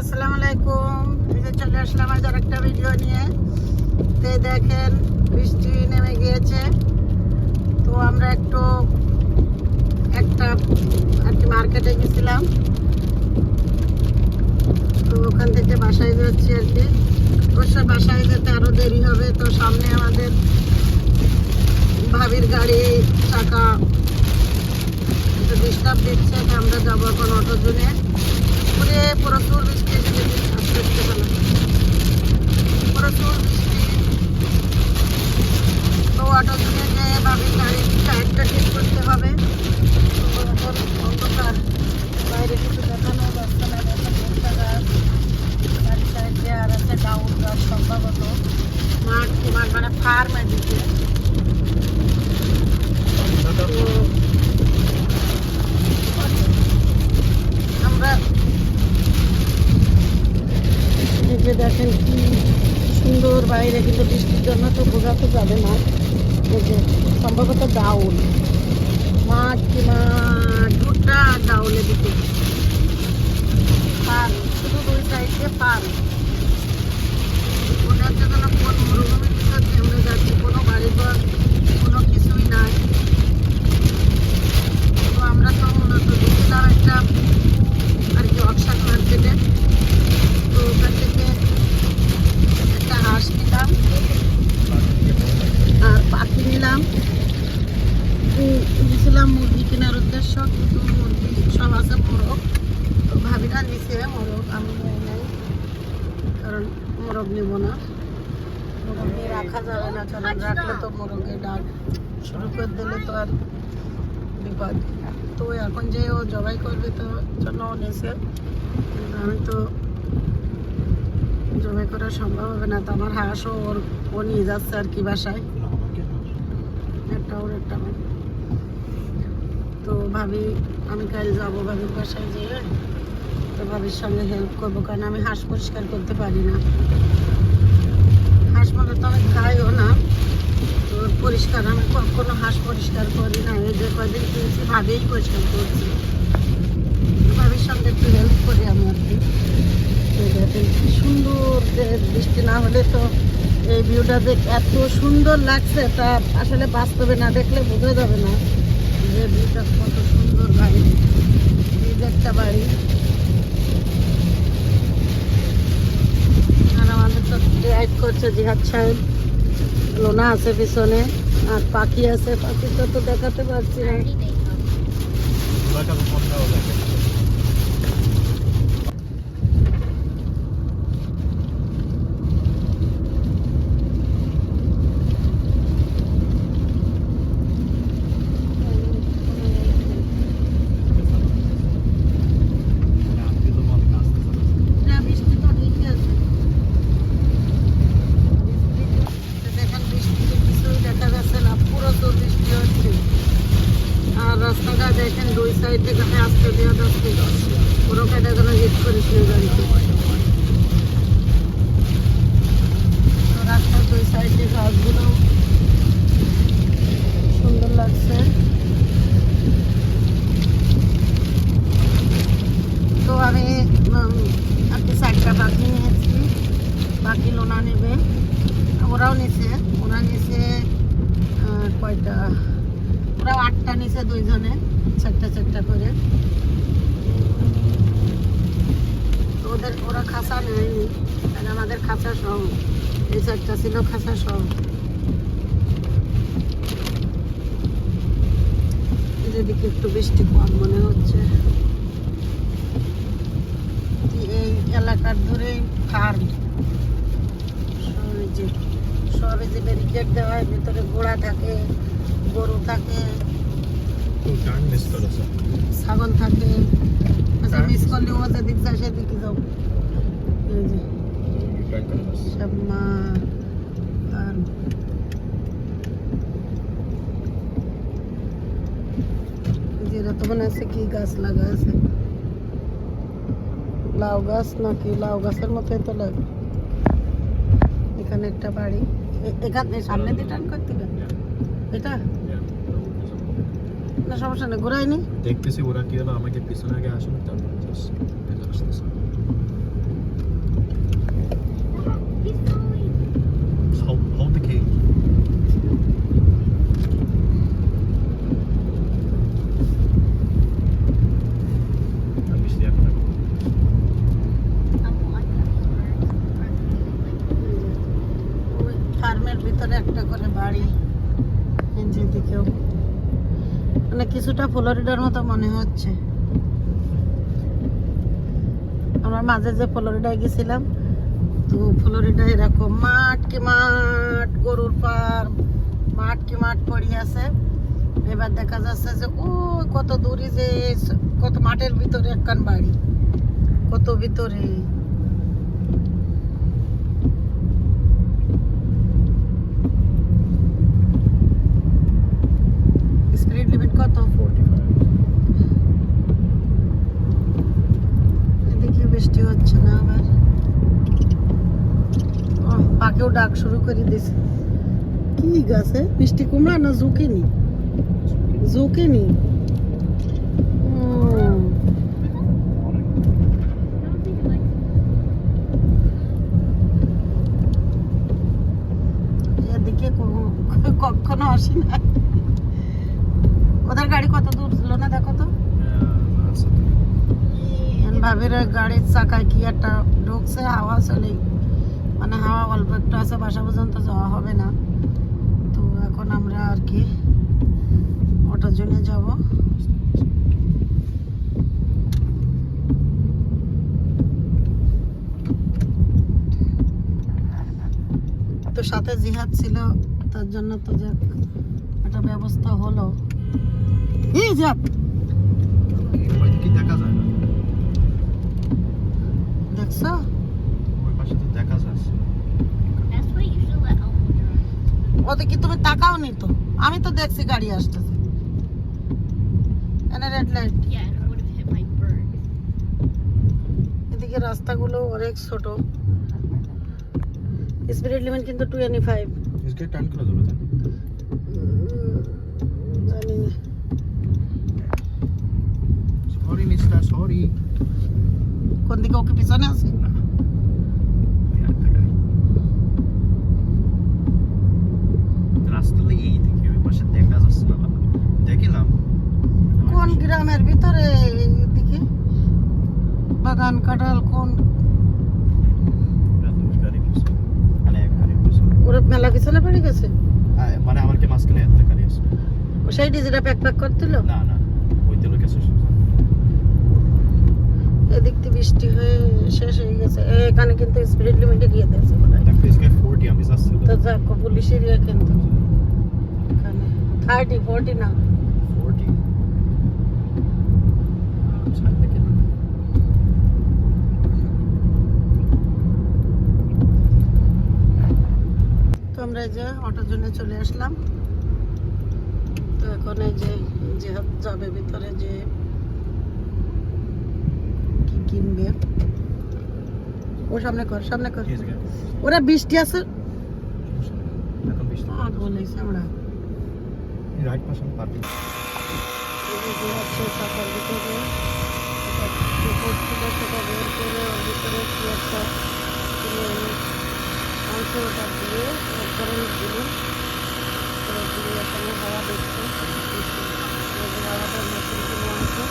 আসসালামু আলাইকুম। যে চলে আসলাম আজ একটা ভিডিও নিয়ে। তো দেখেন, বৃষ্টি নেমে গিয়েছে। তো আমরা একটু, একটা আর কি মার্কেটে গেছিলাম। তো ওখান থেকে বাসায় যাচ্ছি আর কি। অবশ্য বাসায় যেতে আরও দেরি হবে, তো সামনে আমাদের ভাবির গাড়ি চাকা ডিস্টার্ব দিচ্ছে আমরা যাব এখন অটোর জন্য। পুরে প্রচুর বৃষ্টি এসে আস্তে আস্তে বেলা প্রচুর বৃষ্টি। তো অটোর জন্য যে ভাবির গাড়ির টায়ারটা ঠিক করতে হবে। এখন বাইরে কিছু দেখানো যাচ্ছে না দেখেন ভুট্টা গাছ আর আছে, ডাউন গাছ সম্ভবত। মাঠ মাঠ মানে ফার্ম এদিকে তো আমরা এই যে দেখেন কি সুন্দর বাইরে কিন্তু বৃষ্টির জন্য তো বোঝা তো যাবে না এই যে সম্ভবত ডাউন মাঠ কি মাঠ ভুট্টা আর ডাউলে দিকে পার শুধু দুই সাইডে পার মনে হচ্ছে যেন কোন মরুভূমির ভিতর দিয়ে আমরা যাচ্ছি কোনো বাড়িঘর কোনো কিছুই নাই তো আমরা তো মূলত ঢুকলাম একটা আর কি অকশান মার্কেটে তো ওখান থেকে একটা হাঁস নিলাম আর পাখি নিলাম উম, গেছিলাম মুরগি কেনার উদ্দেশ্য কিন্তু মুরগি সব আছে মোরগ তো ভাবিরা নিচে মোরগ আমি নেই নাই কারণ মোরগ নিব না। মোরগ নিয়ে রাখা যাবে না কারণ রাখলে তো মোরগে ডাক শুরু করে দিলে তো আর বিপদ। তো এখন যে ও জবাই করবে তো জন্য ও কিন্তু আমি তো জবাই করা সম্ভব হবে না তো আমার হাঁসও ওর ও নিয়ে যাচ্ছে আর কি বাসায়। একটা ওর একটা আমার। তো ভাবি আমি কাল যাব ভাবির বাসায় যেয়ে। ভাবির সঙ্গে হেল্প করব, কারণ আমি হাঁস পরিষ্কার করতে পারি না। হাঁস মনে তো আমি খাইও না। তো পরিষ্কার, আমি কখনো হাঁস পরিষ্কার করি না। এই যে কদিন কিনছি, ভাবেই পরিষ্কার করছি। ভাবির সঙ্গে একটু হেল্প করি আমি আর কি। কি সুন্দর বৃষ্টি না হলে তো এই ভিউটা দেখ, এত সুন্দর লাগছে। তা আসলে বাস্তবে না দেখলে বোঝা যাবে না যে ভিউটা কত সুন্দর বাড়ি এই যে একটা বাড়ি আর আমাদের তো করছে জিহাদ সাহেব লোনা আছে পিছনে আর পাখি আছে পাখিটা তো দেখাতে পারছি না, বৃষ্টি তো ঠিকই আছে। বৃষ্টি- দেখেন বৃষ্টিতে কিছুই দেখা যাচ্ছে না, পুরো তো বৃষ্টি হচ্ছে। আর রাস্তাটা দেখেন দুই সাইড থেকে আসতে দেওয়া যাচ্ছে পুরো কেটে যেন হিট করিস না গাড়িতে তো রাস্তার দুই গাছগুলো সুন্দর লাগছে। তো আমি আর কি চারটা পাখি নিয়েছি বাকি লোনা নেবে। ওরাও নিছে। ওরা নিছে কয়টা? ওরাও আটটা নিছে দুইজনে, চারটা চারটা করে। ওদের, ওরা খাঁচা নেয়নি আর আমাদের খাঁচা সহ এই চারটা ছিল খাঁচা সহ যেদিকে একটু বৃষ্টি কম মনে হচ্ছে। এই এলাকার ধরে ফার্ম সব যে সব যে ব্যারিকেড দেওয়া হয় ভিতরে ঘোড়া থাকে গরু থাকে। ছাগল থাকে। মিস করলে ওদের দিক যায় সেদিকে যাও। যেটা তো মনে আছে কি গাছ লাগা আছে লাউ গাছ নাকি লাউ গাছের মতোই তো লাগে এখানে একটা বাড়ি এখানে সামনে দিয়ে টান করতে এটা না সমস্যা নেই ঘুরাইনি দেখতেছি ওরা কি হলো আমাকে পিছনে আগে আসুন তারপর Just ফার্মের ভিতরে একটা করে বাড়ি যেদিকেও মানে কিছুটা ফ্লোরিডার মতো মনে হচ্ছে। আমরা মাঝে যে ফ্লোরিডায় গেছিলাম তো ফ্লোরিডা এরকম মাঠ কি মাঠ, গরুর ফার্ম মাঠ কি মাঠ পড়ি আছে। এবার দেখা যাচ্ছে যে ও কত দূরে যে, কত মাঠের ভিতরে একখান বাড়ি, কত ভিতরে স্পিড লিমিট কত এদিকে বৃষ্টি হচ্ছে না আবার ও, পাখিও ডাক শুরু করে দিছে কি গাছে মিষ্টি কুমড়া না জুকিনি? হুম, এদিকে কখনো আসি না। ওদের গাড়ি কত দূর ছিল না দেখো তো? এখন ভাবির গাড়ির চাকায় কি একটা ঢুকছে আওয়াজ চলে মানে হাওয়া অল্প একটু আছে বাসা পর্যন্ত যাওয়া হবে না। তো এখন আমরা আর কি অটোর জন্য যাব। তো সাথে জিহাদ ছিল তার জন্য তো যে একটা ব্যবস্থা হলো। এই যাক দেখা যায় না। দেখছ? ওতে কি তুমি তাকাও নি তো আমি তো দেখছি গাড়ি আসতেছে রেড লাইট এদিকে রাস্তাগুলো অনেক ছোট স্পিড লিমিট কিন্তু টোয়েন্টি ফাইভ টার্ন করা যাবে জানি না সরি মিস্টার সরি কোন দিকে ওকে পিছনে আছে গ্রামের ভিতরে এদিকে বাগান কাঁঠাল কোন? মেলা কিছু না পড়ে গেছে? মানে আমার কি এত আছে। ও প্যাক প্যাক না না ওই কিছু এদিক থেকে বৃষ্টি হয়ে শেষ হয়ে গেছে। এখানে কিন্তু স্পিড লিমিটে গিয়ে দিয়েছে তো যাক কিন্তু এখানে থার্টি ফোরটি না। তো আমরা এই যে অটোর জন্য চলে আসলাম। তো এখন এই যে যেহেতু যাবে ভিতরে যে কি কিনবে? ও সামনে কর সামনে কর। ওরা বৃষ্টি আছে? বলেছি আমরা। রাইট পাশে পার্কিং কুকুর ছিল সেটা বের করে ওর ভিতরে কি একটা অংশ ওটা দিয়ে একবারে দিল দিয়ে এখানে হাওয়া দিচ্ছে হাওয়াটা মেশিন কিনে আনছে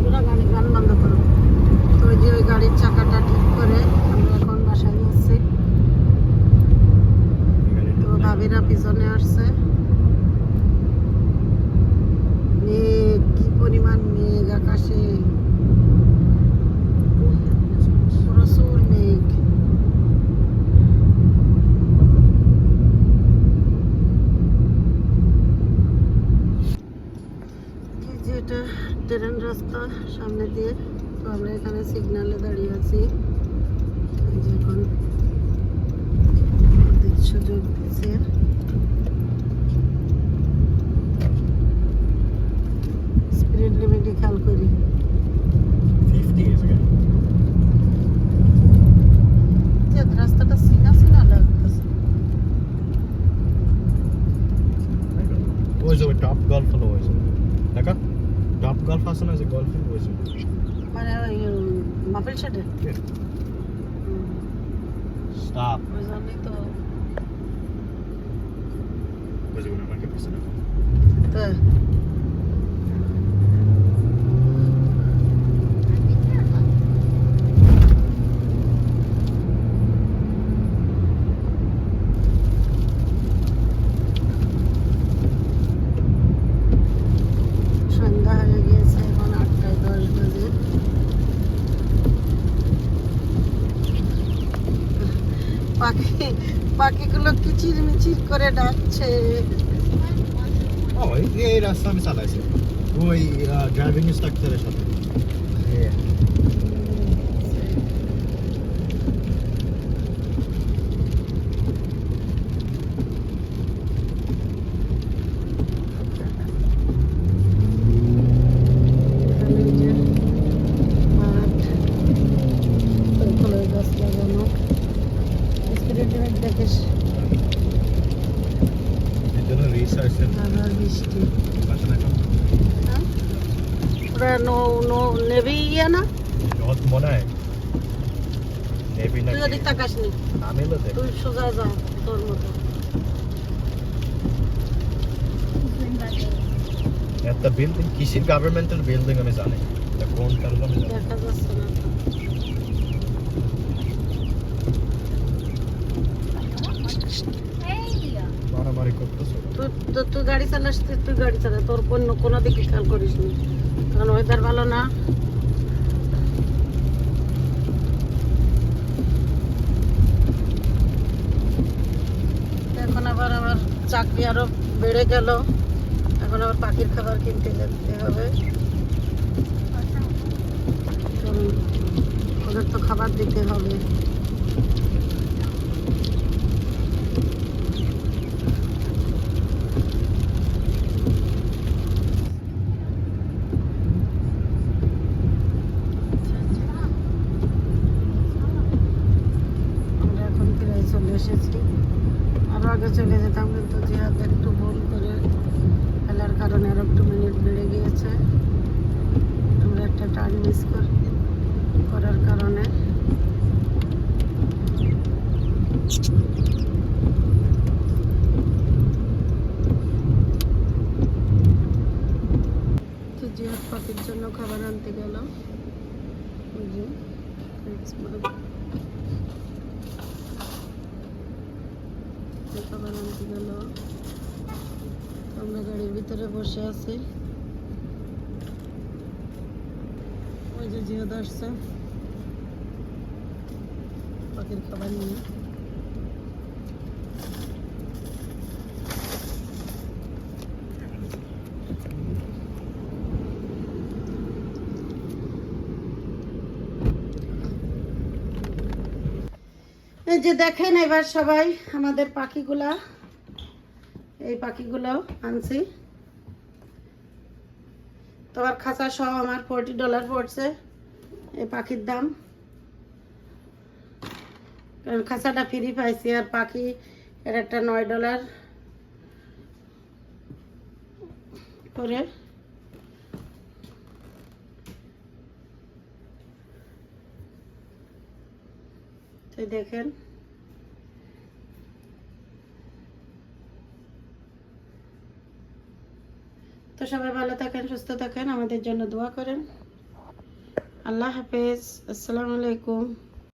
পুরো গাড়ি গান বন্ধ করো তো ওই যে ওই গাড়ির চাকাটা ঠিক করে আমরা এখন বাসায় যাচ্ছি তো ভাবিরা পিছনে আসছে। মেঘ, কি পরিমাণ মেঘ আকাশে। প্রচুর মেঘ। এই যে এটা ট্রেন রাস্তা সামনে দিয়ে। তো আমরা এখানে সিগনালে দাঁড়িয়ে আছি। এখন সুযোগ দিচ্ছে। Stop. পাখিগুলো কিচির মিচির করে ডাকছে। এই এই রাস্তা আমি চালাইছি। ওই ড্রাইভিং ইনস্ট্রাক্টরের সাথে এখানে এই যে মাঠ ফুলের গাছ লাগানো স্পিরিট লিমিট দেখিস এর জন্য রিসার্চ আবার বৃষ্টি বাসা হ্যাঁ? ওরা নো নো নেভি ইয়ে না বহুত মনে হয় নেবি না তুই ওদিক তাকাস নি আমি লোতে তুই সোজা যা তোর মতো একটা বিল্ডিং কিসির গভর্নমেন্টের বিল্ডিং আমি জানি কোন কারণে আমি দেখা যাচ্ছে না! মারামারি করতেছে তুই তো তুই গাড়ি চালাস তুই গাড়ি চালা তোর কোনো কোনো দিকে খেয়াল করিস নি। কারণ ওয়েদার ভালো না এখন আবার আমার চাকরি আরও বেড়ে গেল। এখন আবার পাখির খাবার কিনতে যেতে হবে। ওদের তো খাবার দিতে হবে। আমরা এখন প্রায় চলে এসেছি। আগে চলে যেতাম, কিন্তু জিহাদ একটু ভুল করে ফেলার কারণে আরও একটু মিনিট বেড়ে গিয়েছে। আমরা একটা টার্ন মিস করার কারণে। পাখির জন্য খাবার আনতে গেল। খাবার আনতে গেল। আমরা গাড়ির ভিতরে বসে আছি। ওই যে জিহাদ আসছে। পাখির খাবার নিয়ে। এই যে দেখেন এবার সবাই আমাদের পাখিগুলা, এই পাখিগুলো আনছি। তোমার খাঁচা সহ আমার ফোরটি ডলার পড়ছে, এই পাখির দাম। কারণ খাঁচাটা ফ্রি পাইছি আর পাখি এর একটা নয় ডলার করে। তো দেখেন। তো সবাই ভালো থাকেন, সুস্থ থাকেন, আমাদের জন্য দোয়া করেন। আল্লাহ হাফেজ। আসসালামু আলাইকুম।